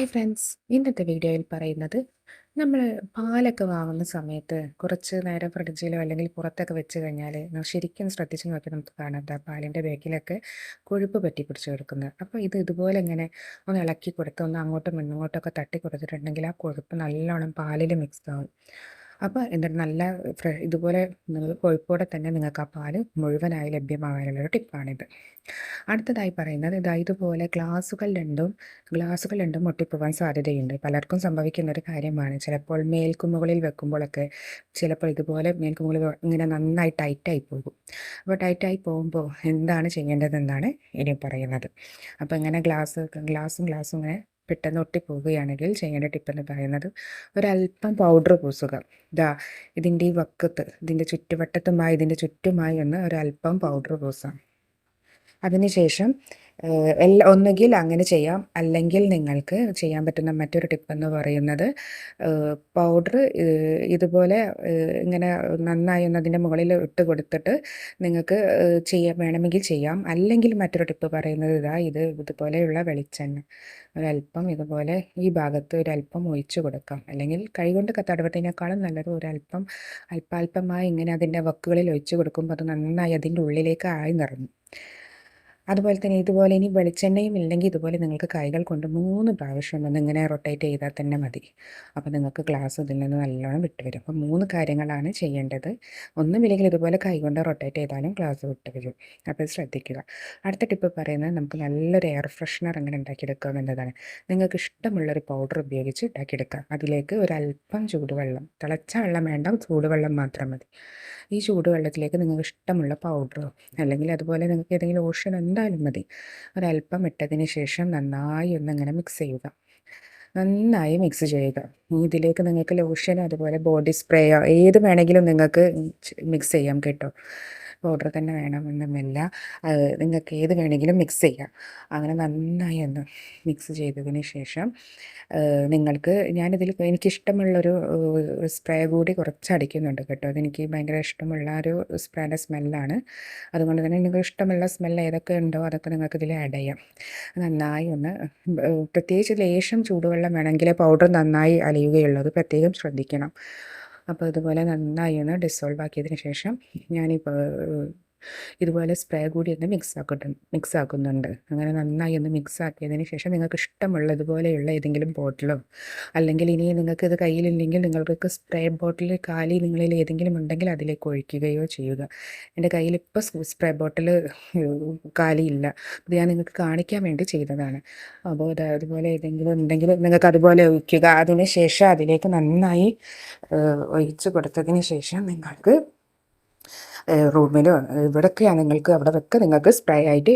Hi friends ഇന്നത്തെ വീഡിയോയിൽ പറയുന്നത് നമ്മൾ പാലൊക്കെ വാങ്ങുന്ന സമയത്ത് കുറച്ച് നേരം ഫ്രിഡ്ജിലോ അല്ലെങ്കിൽ പുറത്തൊക്കെ വെച്ച് കഴിഞ്ഞാൽ ശരിക്കും ശ്രദ്ധിച്ച് നോക്കി നമുക്ക് കാണാം. ദാ പാലിന്റെ ബേക്കിലൊക്കെ കൊഴുപ്പ് പറ്റി പിടിച്ച് കൊടുക്കുന്നത് അപ്പോൾ ഇത് ഇതുപോലെ ഇങ്ങനെ ഒന്ന് ഇളക്കി കൊടുത്ത് ഒന്ന് അങ്ങോട്ടും ഇങ്ങോട്ടൊക്കെ തട്ടി കൊടുത്തിട്ടുണ്ടെങ്കിൽ ആ കൊഴുപ്പ് നല്ലോണം പാലിൽ മിക്സ് ആവും. അപ്പോൾ എന്നിട്ട് നല്ല ഇതുപോലെ കോഴിക്കോടെ തന്നെ നിങ്ങൾക്ക് ആ പാൽ മുഴുവനായി ലഭ്യമാകാനുള്ളൊരു ടിപ്പാണിത്. അടുത്തതായി പറയുന്നത് ഇതാ ഇതുപോലെ ഗ്ലാസുകൾ രണ്ടും ഗ്ലാസുകൾ രണ്ടും മുട്ടിപ്പോവാൻ സാധ്യതയുണ്ട്. പലർക്കും സംഭവിക്കുന്ന ഒരു കാര്യമാണ്. ചിലപ്പോൾ മേൽക്കുമ്മുകളിൽ വെക്കുമ്പോഴൊക്കെ ചിലപ്പോൾ ഇതുപോലെ മേൽക്കുമ്മുകളിൽ ഇങ്ങനെ നന്നായി ടൈറ്റായി പോകും. അപ്പോൾ ടൈറ്റായി പോകുമ്പോൾ എന്താണ് ചെയ്യേണ്ടതെന്നാണ് ഇനി പറയുന്നത്. അപ്പോൾ ഇങ്ങനെ ഗ്ലാസ് ഗ്ലാസും ഗ്ലാസും ഇങ്ങനെ പെട്ടെന്ന് ഒട്ടിപ്പോവുകയാണെങ്കിൽ ചെയ്യേണ്ട ടിപ്പ് എന്ന് പറയുന്നത് ഒരല്പം പൗഡർ പൂസുക. ഇതാ ഇതിന്റെ ഈ വക്കത്ത് ഇതിന്റെ ചുറ്റുവട്ടത്തുമായി ഇതിന്റെ ചുറ്റുമായി ഒന്ന് ഒരല്പം പൗഡർ പൂസാം. അതിനുശേഷം എല്ലാ ഒന്നുകിൽ അങ്ങനെ ചെയ്യാം. അല്ലെങ്കിൽ നിങ്ങൾക്ക് ചെയ്യാൻ പറ്റുന്ന മറ്റൊരു ടിപ്പ് എന്ന് പറയുന്നത് പൗഡർ ഇതുപോലെ ഇങ്ങനെ നന്നായി ഒന്ന് അതിന്റെ മുകളിൽ ഇട്ട് കൊടുത്തിട്ട് നിങ്ങൾക്ക് ചെയ്യാൻ വേണമെങ്കിൽ ചെയ്യാം. അല്ലെങ്കിൽ മറ്റൊരു ടിപ്പ് പറയുന്നത് ഇതാ ഇത് ഇതുപോലെയുള്ള വെളിച്ചെണ്ണ. ഒരല്പം ഇതുപോലെ ഈ ഭാഗത്ത് ഒരല്പം ഒഴിച്ചു കൊടുക്കാം. അല്ലെങ്കിൽ കൈകൊണ്ട് തടവത്തിനേക്കാളും നല്ലത് ഒരല്പം അല്പാൽപമായി ഇങ്ങനെ അതിന്റെ വക്കുകളിൽ ഒഴിച്ചു കൊടുക്കുമ്പോൾ അത് നന്നായി അതിന്റെ ഉള്ളിലേക്ക് ആയി നിറഞ്ഞു. അതുപോലെ തന്നെ ഇതുപോലെ ഇനി വെളിച്ചെണ്ണയും ഇല്ലെങ്കിൽ ഇതുപോലെ നിങ്ങൾക്ക് കൈകൾ കൊണ്ട് മൂന്ന് പ്രാവശ്യം വന്ന് ഇങ്ങനെ റൊട്ടേറ്റ് ചെയ്താൽ തന്നെ മതി. അപ്പോൾ നിങ്ങൾക്ക് ഗ്ലാസ് ഇതിൽ നിന്ന് നല്ലോണം വിട്ടുവരും അപ്പോൾ മൂന്ന് കാര്യങ്ങളാണ് ചെയ്യേണ്ടത്. ഒന്നുമില്ലെങ്കിൽ ഇതുപോലെ കൈ കൊണ്ട് റൊട്ടേറ്റ് ചെയ്താലും ഗ്ലാസ് വിട്ടുവരും അപ്പോൾ ശ്രദ്ധിക്കുക. അടുത്ത ടിപ്പ് പറയുന്നത് നമുക്ക് നല്ലൊരു എയർ ഫ്രഷ്നർ അങ്ങനെ ഉണ്ടാക്കിയെടുക്കാം എന്നതാണ്. നിങ്ങൾക്ക് ഇഷ്ടമുള്ളൊരു പൗഡർ ഉപയോഗിച്ച് ഉണ്ടാക്കിയെടുക്കാം. അതിലേക്ക് ഒരല്പം ചൂടുവെള്ളം തിളച്ച വെള്ളം വേണ്ട ചൂടുവെള്ളം മാത്രം മതി. ഈ ചൂടുവെള്ളത്തിലേക്ക് നിങ്ങൾക്ക് ഇഷ്ടമുള്ള പൗഡറോ അല്ലെങ്കിൽ അതുപോലെ നിങ്ങൾക്ക് ഏതെങ്കിലും ഓഷൻ എന്തായാലും മതി. ഒരല്പം ഇട്ടതിന് ശേഷം നന്നായി ഒന്നിങ്ങനെ മിക്സ് ചെയ്യുക. നന്നായി മിക്സ് ചെയ്യുക. ഇതിലേക്ക് നിങ്ങൾക്ക് ലോഷനോ അതുപോലെ ബോഡി സ്പ്രേയോ ഏത് വേണമെങ്കിലും നിങ്ങൾക്ക് മിക്സ് ചെയ്യാം കേട്ടോ. പൗഡർ തന്നെ വേണമെന്നുമില്ല. നിങ്ങൾക്ക് ഏത് വേണമെങ്കിലും മിക്സ് ചെയ്യാം. അങ്ങനെ നന്നായി ഒന്ന് മിക്സ് ചെയ്തതിന് ശേഷം നിങ്ങൾക്ക് ഞാനിതിൽ എനിക്കിഷ്ടമുള്ളൊരു സ്പ്രേ കൂടി കുറച്ച് അടിക്കുന്നുണ്ട് കേട്ടോ. അതെനിക്ക് ഭയങ്കര ഇഷ്ടമുള്ള ഒരു സ്പ്രേന്റെ സ്മെല്ലാണ് അതുകൊണ്ട് തന്നെ നിങ്ങൾക്ക് ഇഷ്ടമുള്ള സ്മെല്ല് ഏതൊക്കെ ഉണ്ടോ അതൊക്കെ നിങ്ങൾക്ക് ഇതിൽ ആഡ് ചെയ്യാം. നന്നായി ഒന്ന് പ്രത്യേകിച്ച് ലേശം ചൂടുവെള്ളം വേണമെങ്കിൽ പൗഡർ നന്നായി അലിയുകയുള്ളൂ. അത് പ്രത്യേകം ശ്രദ്ധിക്കണം. അപ്പോൾ ഇതുപോലെ നന്നായി ഒന്ന് ഡിസോൾവ് ആക്കിയതിന് ശേഷം ഞാനിപ്പോൾ ഇതുപോലെ സ്പ്രേ കൂടി ഒന്ന് മിക്സ് ആക്കിയിട്ടുണ്ട് മിക്സ് ആക്കുന്നുണ്ട്. അങ്ങനെ നന്നായി ഒന്ന് മിക്സ് ആക്കിയതിന് ശേഷം നിങ്ങൾക്ക് ഇഷ്ടമുള്ള ഇതുപോലെയുള്ള ഏതെങ്കിലും ബോട്ടിലോ അല്ലെങ്കിൽ ഇനി നിങ്ങൾക്ക് ഇത് കയ്യിലില്ലെങ്കിൽ നിങ്ങൾക്ക് സ്പ്രേ ബോട്ടിൽ കാലി നിങ്ങളിൽ ഏതെങ്കിലും ഉണ്ടെങ്കിൽ അതിലേക്ക് ഒഴിക്കുകയോ ചെയ്യുക. എന്റെ കയ്യിൽ ഇപ്പോൾ സ്പ്രേ ബോട്ടിൽ കാലിയില്ല അത് ഞാൻ നിങ്ങൾക്ക് കാണിക്കാൻ വേണ്ടി ചെയ്തതാണ്. അപ്പോൾ അത് അതുപോലെ ഏതെങ്കിലും ഉണ്ടെങ്കിൽ നിങ്ങൾക്ക് അതുപോലെ ഒഴിക്കുക. അതിന് ശേഷം അതിലേക്ക് നന്നായി ഒഴിച്ച് കൊടുത്തതിന് ശേഷം നിങ്ങൾക്ക് റൂമിലോ ഇവിടെയൊക്കെയാണ് നിങ്ങൾക്ക് അവിടെ വെക്കുക നിങ്ങൾക്ക് സ്പ്രേ ആയിട്ട്